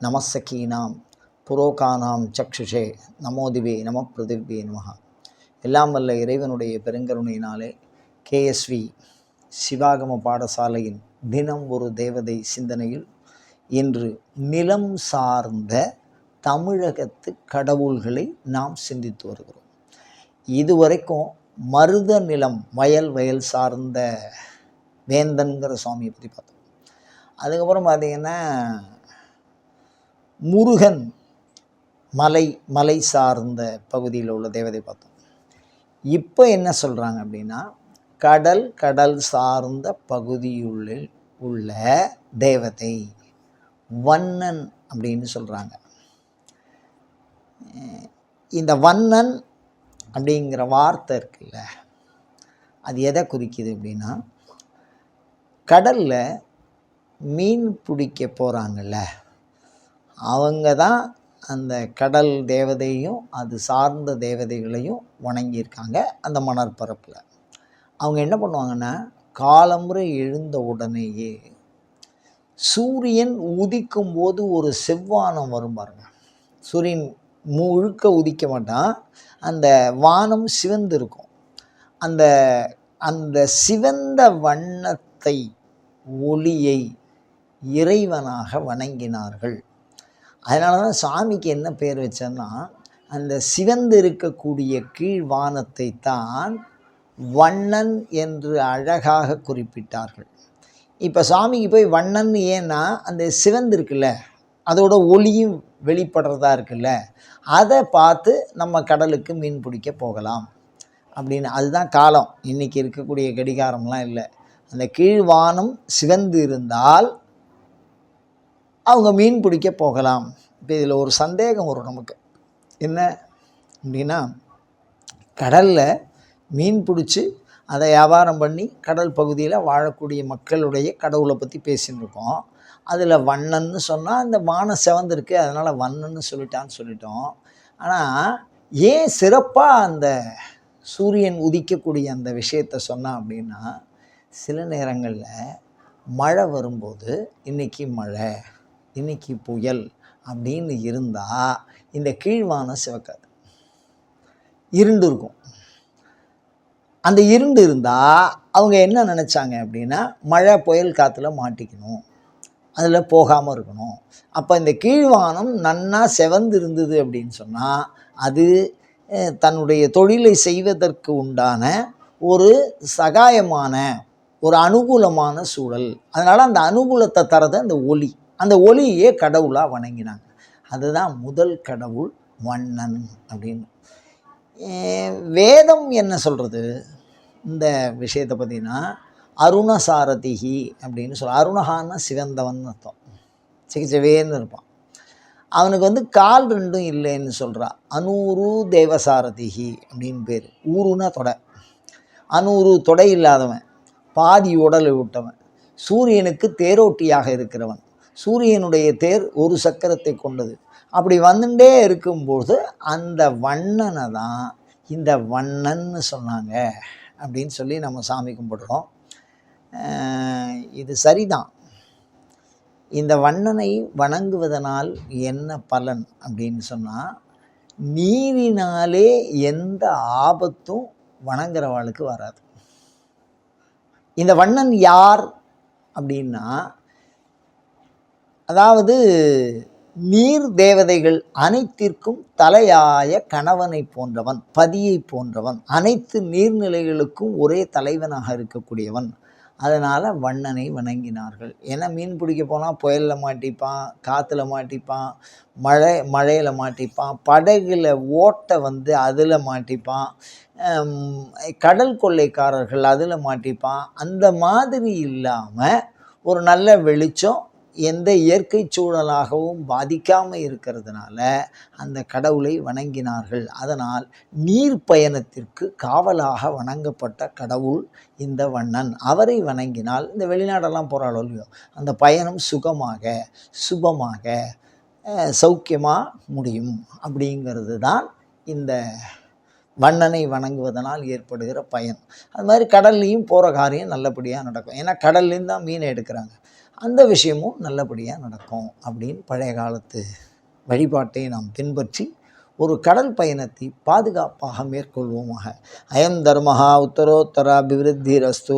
நமசகீனாம் புரோகானாம் சக்ஷுஷே நமோதிவே நம பிரதிவே நமகா எல்லாம் வல்ல இறைவனுடைய பெருங்கருணையினாலே கேஎஸ்வி சிவாகம பாடசாலையின் தினம் ஒரு தேவதை சிந்தனையில் இன்று நிலம் சார்ந்த தமிழகத்து கடவுள்களை நாம் சிந்தித்து வருகிறோம். இதுவரைக்கும் மருத நிலம் வயல் வயல் சார்ந்த வேந்தன்கிற சுவாமியை பற்றி பார்த்தோம். அதுக்கப்புறம் பார்த்தீங்கன்னா முருகன் மலை மலை சார்ந்த பகுதியில் உள்ள தேவதை பார்த்தோம். இப்போ என்ன சொல்கிறாங்க அப்படின்னா கடல் கடல் சார்ந்த பகுதியுள்ளில் உள்ள தேவதை வண்ணன் அப்படின்னு சொல்கிறாங்க இந்த வண்ணன் அப்படிங்கிற வார்த்தை இருக்குல்ல அது எதை குறிக்குது அப்படின்னா கடலில் மீன் பிடிக்க போகிறாங்கல்ல அவங்க தான் அந்த கடல் தேவதையும் அது சார்ந்த தேவதைகளையும் வணங்கியிருக்காங்க அந்த மணற்பரப்பில் அவங்க என்ன பண்ணுவாங்கன்னா காலமுறை எழுந்த உடனேயே சூரியன் உதிக்கும் போது ஒரு செவ்வானம் வரும் பாருங்க. சூரியன் முழுக்க உதிக்க மாட்டான். அந்த வானம் சிவந்து இருக்கும் அந்த அந்த சிவந்த வண்ணத்தை ஒளியை இறைவனாக வணங்கினார்கள். அதனால தான் சாமிக்கு என்ன பேர் வச்சேன்னா அந்த சிவந்து இருக்கக்கூடிய கீழ்வானத்தை தான் வண்ணன் என்று அழகாக குறிப்பிட்டார்கள். இப்போ சாமிக்கு போய் வண்ணன் ஏன்னா அந்த சிவந்து இருக்குல்ல அதோட ஒளியும் வெளிப்படுறதா இருக்குல்ல அதை பார்த்து நம்ம கடலுக்கு மீன் பிடிக்க போகலாம் அப்படின்னு. அதுதான் காலம். இன்றைக்கி இருக்கக்கூடிய கடிகாரம்லாம் இல்லை. அந்த கீழ்வானம் சிவந்து இருந்தால் அவங்க மீன் பிடிக்க போகலாம். இப்போ இதில் ஒரு சந்தேகம் வரும் நமக்கு. என்ன அப்படின்னா கடலில் மீன் பிடிச்சி அதை வியாபாரம் பண்ணி கடல் பகுதியில் வாழக்கூடிய மக்களுடைய கடவுளை பற்றி பேசின்னு இருக்கோம். அதில் வண்ணன்னு சொன்னால் அந்த வானம் செவந்திருக்கு அதனால் வண்ணன்னு சொல்லிட்டான்னு சொல்லிட்டோம். ஆனால் ஏன் சிறப்பாக அந்த சூரியன் உதிக்கக்கூடிய அந்த விஷயத்த சொன்னான் அப்படின்னா சில நேரங்களில் மழை வரும்போது இன்றைக்கி மழை. இன்னைக்கு புயல் அப்படின்னு இருந்தால் இந்த கீழ்வானம் சிவக்காது. இருண்டு இருக்கும். அந்த இருண்டு இருந்தால் அவங்க என்ன நினச்சாங்க அப்படின்னா மழை புயல் காற்றுல மாட்டிக்கணும். அதில் போகாமல் இருக்கணும். அப்போ இந்த கீழ்வானம் நன்னா செவந்து இருந்தது அப்படின்னு சொன்னால் அது தன்னுடைய தொழிலை செய்வதற்கு உண்டான ஒரு சகாயமான ஒரு அனுகூலமான சூழல். அதனால் அந்த அனுகூலத்தை தரது அந்த ஒளி அந்த ஒளியே கடவுளாக வணங்கினாங்க. அதுதான் முதல் கடவுள் வண்ணன் அப்படின்னு. வேதம் என்ன சொல்கிறது இந்த விஷயத்தை பார்த்தீங்கன்னா அருணசாரதிகி அப்படின்னு சொல்ல அருணஹான்னா சிவந்தவன் அர்த்தம். சிகிச்சைவேன்னு இருப்பான். அவனுக்கு வந்து கால் ரெண்டும் இல்லைன்னு சொல்கிறான் அனூரு தேவசாரதிகி அப்படின்னு பேர். ஊருனா தொடை. அனூரு தொடை இல்லாதவன் பாதி உடலை விட்டவன். சூரியனுக்கு தேரோட்டியாக இருக்கிறவன். சூரியனுடைய தேர் ஒரு சக்கரத்தை கொண்டது. அப்படி வந்துட்டே இருக்கும்போது அந்த வண்ணனை தான் இந்த வண்ணன்னு சொன்னாங்க அப்படின்னு சொல்லி நம்ம சாமி கும்பிடுறோம். இது சரிதான். இந்த வண்ணனை வணங்குவதனால் என்ன பலன் அப்படின்னு சொன்னால் நீரினாலே எந்த ஆபத்தும் வணங்குறவாளுக்கு வராது. இந்த வண்ணன் யார் அப்படின்னா அதாவது நீர் தேவதைகள் அனைத்திற்கும் தலையாய கணவனை போன்றவன் பதியை போன்றவன் அனைத்து நீர்நிலைகளுக்கும் ஒரே தலைவனாக இருக்கக்கூடியவன். அதனால் வண்ணனை வணங்கினார்கள். ஏன்னா மீன் பிடிக்க போனால் புயலில் மாட்டிப்பான் காற்றுல மாட்டிப்பான் மழை மழையில் மாட்டிப்பான் படகுல ஓட்டை வந்து அதில் மாட்டிப்பான் கடல் கொள்ளைக்காரர்கள் அதில் மாட்டிப்பான். அந்த மாதிரி இல்லாமல் ஒரு நல்ல வெளிச்சம் எந்த இயற்கை சூழலாகவும் பாதிக்காமல் இருக்கிறதுனால அந்த கடவுளை வணங்கினார்கள். அதனால் நீர் பயணத்திற்கு காவலாக வணங்கப்பட்ட கடவுள் இந்த வண்ணன். அவரை வணங்கினால் இந்த வெளிநாடெல்லாம் போகிறாளோ இல்லையோ அந்த பயணம் சுகமாக சுபமாக சௌக்கியமாக முடியும். அப்படிங்கிறது தான் இந்த வண்ணனை வணங்குவதனால் ஏற்படுகிற பயன். அது மாதிரி கடல்லையும் போகிற காரியம் நல்லபடியாக நடக்கும். ஏன்னா கடல்லேருந்து தான் மீனை எடுக்கிறாங்க. அந்த விஷயமும் நல்லபடியாக நடக்கும் அப்படின்னு பழைய காலத்து வழிபாட்டை நாம் பின்பற்றி ஒரு கடல் பயணத்தை பாதுகாப்பாக மேற்கொள்வோமாக. அயம் தர்மஹா உத்தரோத்தர அபிவிருத்தி ரஸ்து